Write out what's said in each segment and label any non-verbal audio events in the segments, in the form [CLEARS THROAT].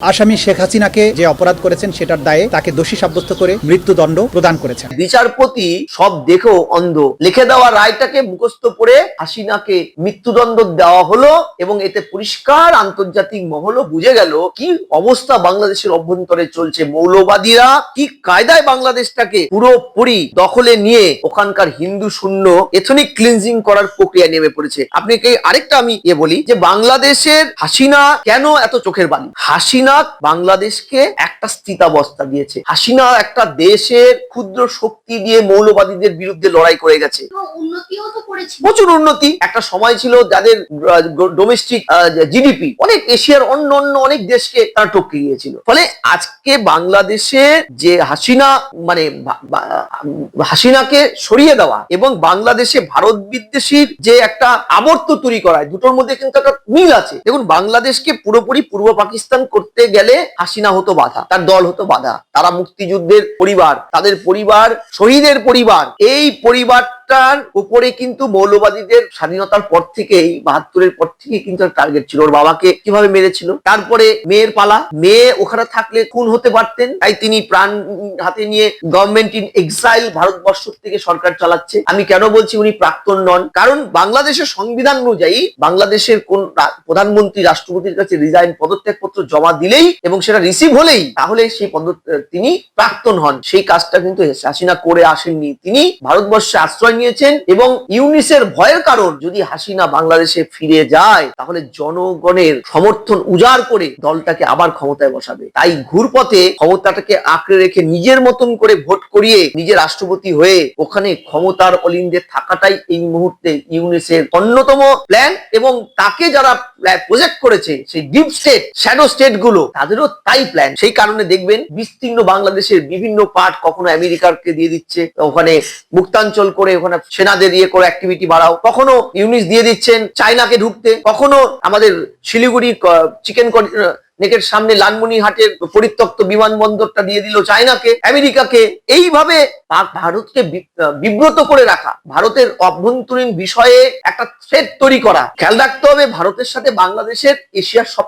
আসামি শেখ হাসিনাকে যে অপরাধ করেছেন সেটার দায়ে তাকে দোষী সাব্যস্ত করে মৃত্যুদণ্ড প্রদান করেছেন। বিচারপতি সব দেখেও অন্ধ। লিখে দেওয়া রায়টাকে মুখস্থ করে হাসিনাকে মৃত্যুদণ্ড দেওয়া হলো এবং এতে পরিষ্কার আন্তর্জাতিক মহলও বুঝে গেল কি অবস্থা বাংলাদেশের অভ্যন্তরে চলছে। মৌলবাদীরা কি কায়দায় বাংলাদেশটাকে পুরোপুরি দখলে নিয়ে ওখানকার হিন্দু শূন্য এথনিক ক্লিনজিং করার প্রক্রিয়া নেমে পড়েছে। আপনাকে আরেকটা আমি এ বলি যে বাংলাদেশের হাসিনা কেন এত চোখের বালি? হাসিনা বাংলাদেশকে একটা স্থিতাবস্থা দিয়েছে। হাসিনা একটা দেশের ক্ষুদ্র শক্তি দিয়ে মৌলবাদীদের বিরুদ্ধে লড়াই করে গেছে। প্রচুর উন্নতি। একটা সময় ছিল যাদের ডোমেস্টিক জিডিপি অনেক এশিয়ার অন্য অন্য অনেক দেশকে তারা টপকে গিয়েছিল। ফলে আজকে বাংলাদেশে যে হাসিনা মানে হাসিনাকে সরিয়ে দেওয়া এবং বাংলাদেশে ভারত বিদ্বেষীর যে একটা আবর্ত তৈরি করা, দুটোর মধ্যে কিন্তু একটা মিল আছে। দেখুন, বাংলাদেশকে পুরোপুরি পূর্ব পাকিস্তান করতে গেলে হাসিনা হতো বাধা, তার দল হতো বাধা। তারা মুক্তিযুদ্ধের পরিবার, তাদের পরিবার, শহীদের পরিবার, এই পরিবারটার উপরে কিন্তু মৌলবাদীদের স্বাধীনতার পর থেকেই, বাহাত্তরের পর থেকে কিন্তু টার্গেট ছিল। ওর বাবাকে কীভাবে মেরেছিল? তারপরে মেয়ের পালা। মেয়ে ওখানে থাকলে খুন হতে পারতেন। তাই তিনি প্রাণ হাতে নিয়ে গভর্নমেন্ট ইন এক্সাইল ভারতবর্ষ থেকে সরকার চালাচ্ছে। আমি কেন বলছি উনি প্রাক্তন নন? কারণ বাংলাদেশের সংবিধান অনুযায়ী বাংলাদেশের কোন প্রধানমন্ত্রী, রাষ্ট্রপতির কাছে রিজাইন পদত্যাগপত্র জমা দিলেই এবং সেটা রিসিভ হলেই, তাহলে সেই পদ তিনি প্রাক্তন হন। সেই কাজটা কিন্তু হাসিনা করে আসেননি। তিনি ভারতবর্ষে আশ্রয় নিয়েছেন এবং ইউনিসের ভয়ের কারণ যদি হাসিনা বাংলাদেশে ফিরে যায়, তাহলে জনগণের সমর্থন উজাড় করে দলটাকে আবার ক্ষমতায় বসাবে। তাই ঘুরপথে ক্ষমতাটাকে আঁকড়ে রেখে নিজের মতন করে ভোট করিয়ে নিজে রাষ্ট্রপতি হয়ে ওখানে ক্ষমতার অলিন্দে থাকাটাই এই মুহূর্তে ইউনিসের অন্যতম প্ল্যান এবং তাকে যারা প্রজেক্ট করেছে, সেই ডিপ স্টেট, শ্যাডো স্টেটগুলো, তাদেরও তাই প্ল্যান। সেই কারণে দেখবেন বিস্তীর্ণ বাংলাদেশের বিভিন্ন পার্ট কখনো আমেরিকাকে দিয়ে দিচ্ছে, ওখানে মুক্তাঞ্চল করে ওখানে সেনাদের ইয়ে করে অ্যাক্টিভিটি বাড়াও। কখনো ইউনিস দিয়ে দিচ্ছেন চায়নাকে ঢুকতে, কখনো আমাদের শিলিগুড়ি চিকেন নেকের সামনে লালমনিহাটের পরিত্যক্ত বিমানবন্দরটা দিয়ে দিল চায়নাকে, আমেরিকাকে। এইভাবে ভারতকে বিব্রত করে রাখা, ভারতের অভ্যন্তরীণ বিষয়ে একটা থ্রেট তৈরি করা। খেয়াল রাখতে হবে ভারতের সাথে বাংলাদেশের এশিয়ার সব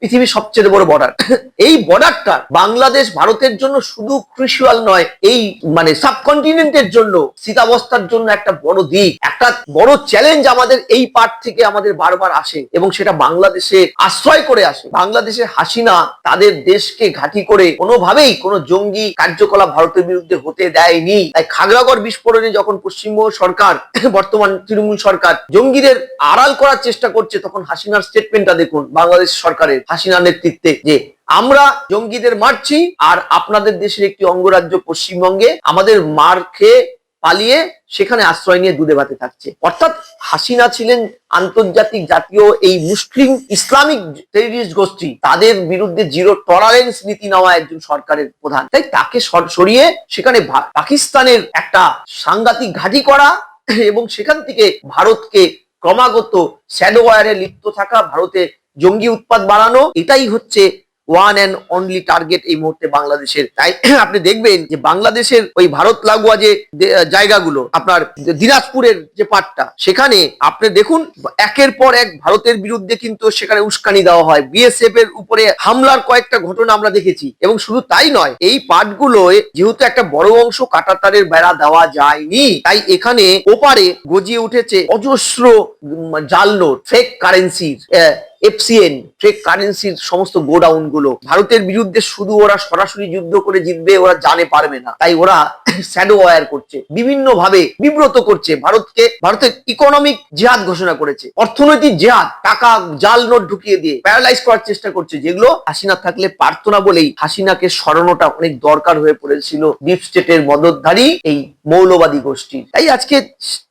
পৃথিবীর সবচেয়ে বড় বর্ডার এই বর্ডারটা বাংলাদেশ ভারতের জন্য শুধু ক্রুশিয়াল নয়, এই মানে সাবকন্টিনেন্টের জন্য, স্থিতাবস্থার জন্য একটা বড় দিক। একটা বড় চ্যালেঞ্জ আমাদের এই পার্ট থেকে আমাদের বারবার আসে এবং সেটা বাংলাদেশে আশ্রয় করে আসে। বাংলাদেশে হাসিনা তাদের দেশকে ঘাঁটি করে কোনোভাবেই কোনো জঙ্গি কার্যকলাপ ভারতের বিরুদ্ধে হতে দেয়নি। তাই খাগড়াগড় বিস্ফোরণে যখন পশ্চিমবঙ্গ সরকার, বর্তমান তৃণমূল সরকার জঙ্গিদের আড়াল করার চেষ্টা করছে, তখন হাসিনার স্টেটমেন্টটা দেখুন, বাংলাদেশ সরকারের হাসিনার নেতৃত্বে যে আমরা জঙ্গিদের মারছি আর আপনাদের দেশের একটি অঙ্গরাজ্য পশ্চিমবঙ্গে আমাদের মার খেয়ে পালিয়ে সেখানে আশ্রয় নিয়ে দুধে ভাতে থাকছে। অর্থাৎ হাসিনা ছিলেন আন্তর্জাতিক জাতীয় এই মুসলিম ইসলামিক টেরিস্ট গোষ্ঠী। তাদের বিরুদ্ধে জিরো টলারেন্স নীতি নেওয়া একজন সরকারের প্রধান। তাই তাকে সর- সরিয়ে সেখানে পাকিস্তানের একটা সাংঘাতিক ঘাঁটি করা এবং সেখান থেকে ভারতকে ক্রমাগত শ্যাডো ওয়ারে লিপ্ত থাকা ভারতে জঙ্গি উৎপাদ বাড়ানো এটাই হচ্ছে ওয়ান অ্যান্ড অনলি টার্গেট এই মুহূর্তে বাংলাদেশের। তাই [CLEARS THROAT] আপনি দেখবেন যে বাংলাদেশের ওই ভারত লাগোয়া যে জায়গাগুলো, আপনার দিনাজপুরের যে পাটটা, সেখানে আপনি দেখুন, একের পর এক ভারতের বিরুদ্ধে কিন্তু সেখানে উস্কানি দেওয়া হয়। বিএসএফ এর উপরে হামলার কয়েকটা ঘটনা আমরা দেখেছি। এবং শুধু তাই নয়, এই পাটগুলোয় যেহেতু একটা বড় অংশ কাটাতারের বেড়া দেওয়া যায়নি, তাই এখানে ওপারে গজিয়ে উঠেছে অজস্র জাল নোট ফেক কারেন্সির এফসিএন ফেক কারেন্সির সমস্ত গোডাউনগুলো ভারতের বিরুদ্ধে শুধু ওরা সরাসরি যুদ্ধ করে জিতবে, ওরা জানে পারবে না। তাই ওরা [COUGHS] শ্যাডো ওয়ার করছে বিভিন্ন ভাবে বিব্রত করছে ভারতকে। ভারতের ইকোনমিক জেহাদ ঘোষণা করেছে, অর্থনৈতিক জেহাদ টাকা, জাল নোট ঢুকিয়ে দিয়ে প্যারালাইজ করার চেষ্টা করছে, যেগুলো হাসিনা থাকলে পারতো না বলেই হাসিনাকে সরানোটা অনেক দরকার হয়ে পড়েছিল ডিপ স্টেটের মদতধারী এই মৌলবাদী গোষ্ঠী। তাই আজকে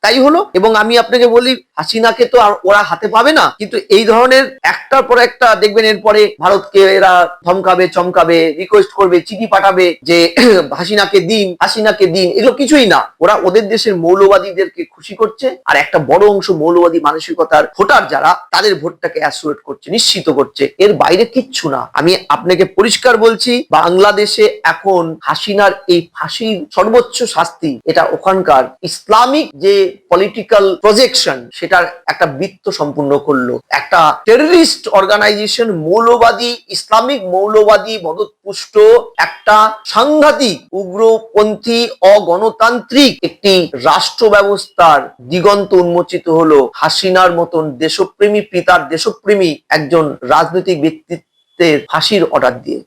তাই হলো, এবং আমি আপনাকে বলি, হাসিনাকে তো আর ওরা হাতে পাবে না, কিন্তু এই ধরনের একটার পর একটা দেখবেন এরপরে ভারতকে এরা ধমকাবে, চমকাবে রিকোয়েস্ট করবে, চিঠি পাঠাবে যে [CLEARS THROAT] হাসিনাকে দিন হাসিনাকে দিন, এগুলো কিছুই না। ওরা ওদের দেশের মৌলবাদীদেরকে খুশি করছে, আর একটা বড় অংশ মৌলবাদী মানসিকতার ভোটার যারা, তাদের ভোটটাকে অ্যাসোয়েট করছে, নিশ্চিত করছে। এর বাইরে কিচ্ছু না। আমি আপনাকে পরিষ্কার বলছি, বাংলাদেশে এখন হাসিনার এই ফাঁসির সর্বোচ্চ শাস্তি এটা ওখানকার ইসলামিক যে পলিটিক্যাল প্রজেকশন সেটার একটা বৃত্ত সম্পূর্ণ করল। একটা টেররিস্ট অর্গানাইজেশন মৌলবাদী, ইসলামিক মৌলবাদী, মদতপুষ্ট, একটা সাংঘাতিক, উগ্রপন্থী, অগণতান্ত্রিক একটি রাষ্ট্র ব্যবস্থার দিগন্ত উন্মোচিত হলো। হাসিনার মতন দেশপ্রেমী পিতার দেশপ্রেমী একজন রাজনৈতিক ব্যক্তিত্বের ফাঁসির অর্ডার দিয়ে।